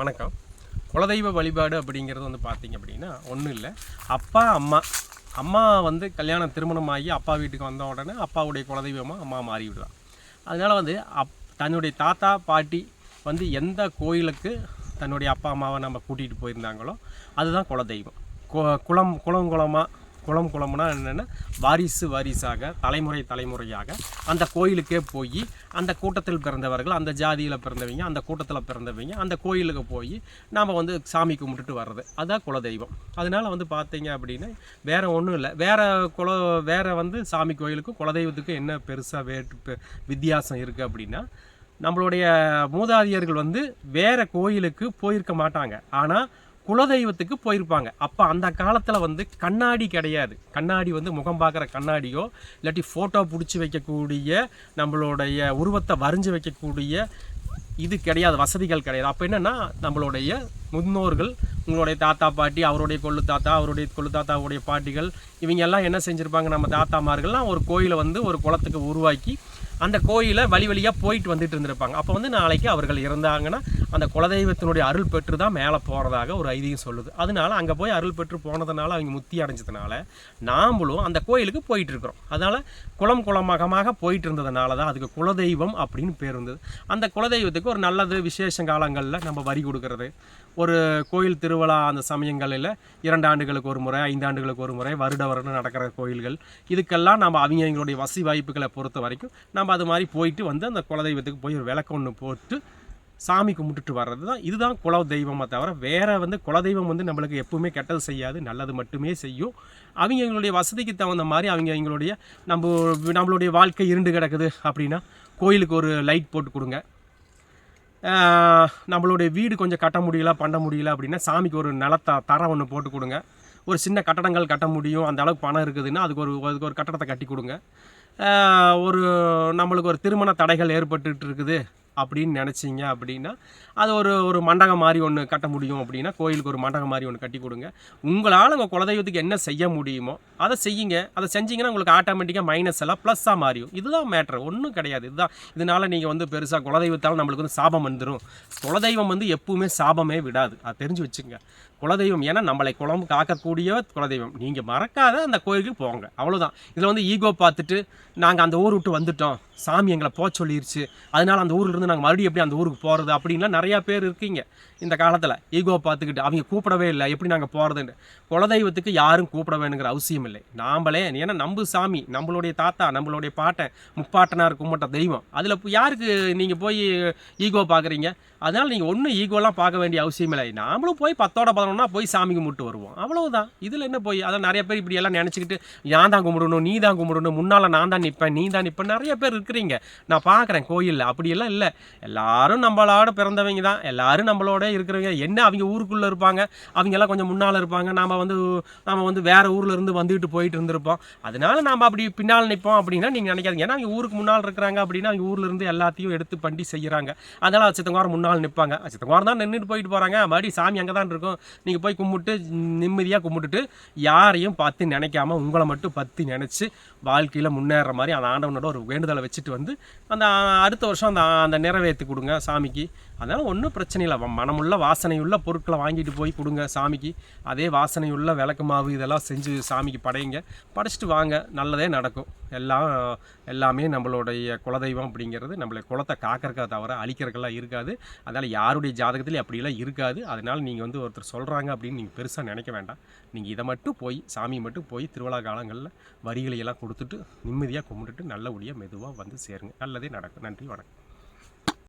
வணக்கம். குலதெய்வ வழிபாடு அப்படிங்கிறது வந்து பார்த்தீங்க அப்படின்னா ஒன்றும் இல்லை. அப்பா அம்மா. அம்மா வந்து கல்யாணம் திருமணம் ஆகி அப்பா வீட்டுக்கு வந்த உடனே அப்பாவுடைய குலதெய்வமாக அம்மா மாறிவிடுவான் அதனால் வந்து அப் தன்னுடைய தாத்தா பாட்டி வந்து எந்த கோயிலுக்கு தன்னுடைய அப்பா அம்மாவை நம்ம கூட்டிகிட்டு போயிருந்தாங்களோ அதுதான் குலதெய்வம். கு- குளம் குளம் குளமாக குளம் குளம்னா என்னென்னா வாரிசு வாரிசாக தலைமுறை தலைமுறையாக அந்த கோயிலுக்கே போய் அந்த கூட்டத்தில் பிறந்தவர்கள் அந்த ஜாதியில் பிறந்தவங்க அந்த கூட்டத்தில் பிறந்தவங்க அந்த கோயிலுக்கு போய் நாம் வந்து சாமி கும்பிட்டுட்டு வர்றது. அதுதான் குலதெய்வம். அதனால் வந்து பார்த்தீங்க அப்படின்னா வேறு ஒன்றும் இல்லை. வேறு குல வேற வந்து சாமி கோயிலுக்கும் குலதெய்வத்துக்கும் என்ன பெருசாக வேட்டு வித்தியாசம் இருக்குது அப்படின்னா நம்மளுடைய மூதாதையர்கள் வந்து வேறு கோயிலுக்கு போயிருக்க மாட்டாங்க. ஆனால் குலதெய்வத்துக்கு போயிருப்பாங்க. அப்போ அந்த காலத்தில் வந்து கண்ணாடி கிடையாது. கண்ணாடி வந்து முகம் பார்க்குற கண்ணாடியோ இல்லாட்டி ஃபோட்டோ பிடிச்சி வைக்கக்கூடிய நம்மளுடைய உருவத்தை வரைஞ்சி வைக்கக்கூடிய இது கிடையாது வசதிகள் கிடையாது. அப்போ என்னென்னா நம்மளுடைய முன்னோர்கள் உங்களுடைய தாத்தா பாட்டி அவருடைய கொள்ளு தாத்தா அவருடைய கொள்ளு தாத்தாவுடைய பாட்டிகள் இவங்க எல்லாம் என்ன செஞ்சுருப்பாங்க நம்ம தாத்தாமார்கள்லாம் ஒரு கோயிலை வந்து ஒரு குளத்துக்கு உருவாக்கி அந்த கோயிலை வழி வழியாக போயிட்டு வந்துட்டு இருந்திருப்பாங்க. அப்போ வந்து நாளைக்கு அவர்கள் இருந்தாங்கன்னா அந்த குலதெய்வத்தினுடைய அருள் பெற்று தான் மேலே போகிறதாக ஒரு ஐதீகம் சொல்லுது. அதனால அங்கே போய் அருள் பெற்று போனதுனால அவங்க முத்தி அடைஞ்சதுனால நாமளும் அந்த கோயிலுக்கு போயிட்டுருக்குறோம். அதனால் குளம் குளமகமாக போயிட்டு இருந்ததுனால தான் அதுக்கு குலதெய்வம் அப்படின்னு பேர் இருந்தது அந்த குலதெய்வத்துக்கு ஒரு நல்லது விசேஷ காலங்களில் நம்ம வரி கொடுக்கறது. ஒரு கோயில் திருவிழா அந்த சமயங்களில் இரண்டு ஆண்டுகளுக்கு ஒரு முறை ஐந்து ஆண்டுகளுக்கு ஒரு முறை வருட வருடம் நடக்கிற கோயில்கள். இதுக்கெல்லாம் நம்ம அவங்க வசி வசதி வாய்ப்புகளை பொறுத்த வரைக்கும் நம்ம அது மாதிரி போயிட்டு வந்து அந்த குலதெய்வத்துக்கு போய் ஒரு விளக்கு ஒன்று போட்டு சாமி கும்பிட்டுட்டு வர்றது தான் இதுதான் குல தெய்வமே தவிர வேறு வந்து குல தெய்வம் வந்து நம்மளுக்கு எப்பவுமே கெட்டது செய்யாது நல்லது மட்டுமே செய்யும். அவங்க எங்களுடைய வசதிக்கு தகுந்த மாதிரி அவங்க எங்களுடைய நம்ம நம்மளுடைய வாழ்க்கை இருண்டு கிடக்குது அப்படின்னா கோயிலுக்கு ஒரு லைட் போட்டு கொடுங்க. நம்மளுடைய வீடு கொஞ்சம் கட்ட முடியல பண்ண முடியல அப்படின்னா சாமிக்கு ஒரு நிலத்த தரம் ஒன்று போட்டு கொடுங்க. ஒரு சின்ன கட்டடங்கள் கட்ட முடியும் அந்த அளவுக்கு பணம் இருக்குதுன்னா அதுக்கு ஒரு அதுக்கு ஒரு கட்டடத்தை கட்டி கொடுங்க. ஒரு நம்மளுக்கு ஒரு திருமண தடைகள் ஏற்பட்டுட்டு இருக்குது. அப்படின்னு நினச்சிங்க அப்படின்னா அது ஒரு ஒரு மண்டகம் மாதிரி ஒன்று கட்ட முடியும் அப்படின்னா கோயிலுக்கு ஒரு மண்டபம் மாதிரி ஒன்று கட்டி கொடுங்க. உங்களால் உங்கள் குலதெய்வத்துக்கு என்ன செய்ய முடியுமோ அதை செய்யுங்க. அதை செஞ்சீங்கன்னா உங்களுக்கு ஆட்டோமேட்டிக்காக மைனஸ் எல்லாம் ப்ளஸ்ஸாக மாறியும் இதுதான் மேட்ரு ஒன்றும் கிடையாது. இதுதான் இதனால நீங்கள் வந்து பெருசாக குலதெய்வத்தால் நம்மளுக்கு வந்து சாபம் வந்துடும் குலதெய்வம் வந்து எப்பவுமே சாபமே விடாது. அதை தெரிஞ்சு வச்சுங்க குலதெய்வம் ஏன்னா நம்மளை குளம் காக்கக்கூடிய குலதெய்வம். நீங்கள் மறக்காத அந்த கோயிலுக்கு போங்க. அவ்வளோதான் இதில் வந்து ஈகோ பார்த்துட்டு நாங்கள் அந்த ஊர் விட்டு வந்துட்டோம். சாமி எங்களை போக சொல்லிருச்சு. அதனால் அந்த ஊரில் இருந்து நாங்கள் மறுபடியும் எப்படி அந்த ஊருக்கு போகிறது அப்படின்லாம் நிறையா பேர் இருக்கீங்க. இந்த காலத்தில் ஈகோ பார்த்துக்கிட்டு அவங்க கூப்பிடவே இல்லை. எப்படி நாங்கள் போகிறதுன்னு குலதெய்வத்துக்கு யாரும் கூப்பிட வேணுங்கிற அவசியம் இல்லை. நாம்பளே ஏன்னா நம்பு சாமி நம்மளுடைய தாத்தா நம்மளுடைய பாட்டன் முப்பாட்டனார் கும்பிட்ட தெய்வம். அதில் யாருக்கு நீங்கள் போய் ஈகோ பார்க்குறீங்க? அதனால் நீங்கள் ஒன்றும் ஈகோலாம் பார்க்க வேண்டிய அவசியம் இல்லை. நாமளும் போய் பத்தோட பதினொன்னா போய் சாமி கும்பிட்டு வருவோம். அவ்வளோதான் இதில் என்ன போய் அதான் நிறைய பேர் இப்படி எல்லாம் நினச்சிக்கிட்டு நான் தான் கும்பிடணும் நீ தான் கும்பிடணும் முன்னால் நான் தான் நிற்பேன் நீ தான் நிற்பேன் நிறைய பேர் இருக்கிறீங்க நான் பார்க்குறேன் கோயிலில். அப்படியெல்லாம் இல்லை. எல்லாரும் நம்மளோட பிறந்தவங்க தான். எல்லாரும் நம்மளோட இருக்கிறவங்க. என்ன அவங்க ஊருக்குள்ளே இருப்பாங்க? அவங்க எல்லாம் கொஞ்சம் முன்னால் இருப்பாங்க. நாம் வந்து நாம் வந்து வேறு ஊரில் இருந்து வந்துட்டு போயிட்டு இருந்திருப்போம். அதனால நாம் அப்படி பின்னால் நிற்போம் அப்படின்னா நீங்கள் நினைக்காதீங்க. ஏன்னா அவங்க ஊருக்கு முன்னால் இருக்கிறாங்க அப்படின்னா அவங்க ஊரில் இருந்து எல்லாத்தையும் எடுத்து பண்ணி செய்கிறாங்க அதனால் அச்சத்தங்குவாரம் முன்னால் நிற்பாங்க. அச்சத்தங்குவாரம் தான் நின்றுட்டு போயிட்டு போகிறாங்க மறுபடியும் சாமி அங்கே தான் இருக்கும். நீங்கள் போய் கும்பிட்டு நிம்மதியாக கும்பிட்டுட்டு யாரையும் பார்த்து நினைக்காம உங்களை மட்டும் பற்றி நினச்சி வாழ்க்கையில் முன்னேற மாதிரி அந்த ஆண்டவனோட ஒரு வேண்டுதலை வச்சு வச்சுட்டு வந்து அந்த அடுத்த வருஷம் அந்த அந்த நிறைவேற்றி கொடுங்க சாமிக்கு. அதனால் ஒன்றும் பிரச்சனை இல்லை. வ- மனமுள்ள வாசனையுள்ள பொருட்களை வாங்கிட்டு போய் கொடுங்க சாமிக்கு. அதே வாசனையுள்ள விளக்கு மாவு இதெல்லாம் செஞ்சு சாமிக்கு படையுங்க. படைச்சிட்டு வாங்க. நல்லதே நடக்கும். எல்லாம் எல்லாமே நம்மளுடைய குலதெய்வம் அப்படிங்கிறது நம்மளை குலத்தை காக்கறக்கா தவிர அழிக்கிறக்கெல்லாம் இருக்காது. அதனால் யாருடைய ஜாதகத்துலேயும் அப்படிலாம் இருக்காது. அதனால் நீங்கள் வந்து ஒருத்தர் சொல்கிறாங்க அப்படின்னு நீங்கள் பெருசாக நினைக்க வேண்டாம். நீங்கள் இதை மட்டும் போய் சாமி மட்டும் போய் திருவிழா காலங்களில் வரிகளை எல்லாம் கொடுத்துட்டு நிம்மதியாக கும்பிட்டுட்டு நல்லபடியாக மெதுவாக வந்து சேருங்க. நல்லதே நடக்கும். நன்றி வணக்கம்.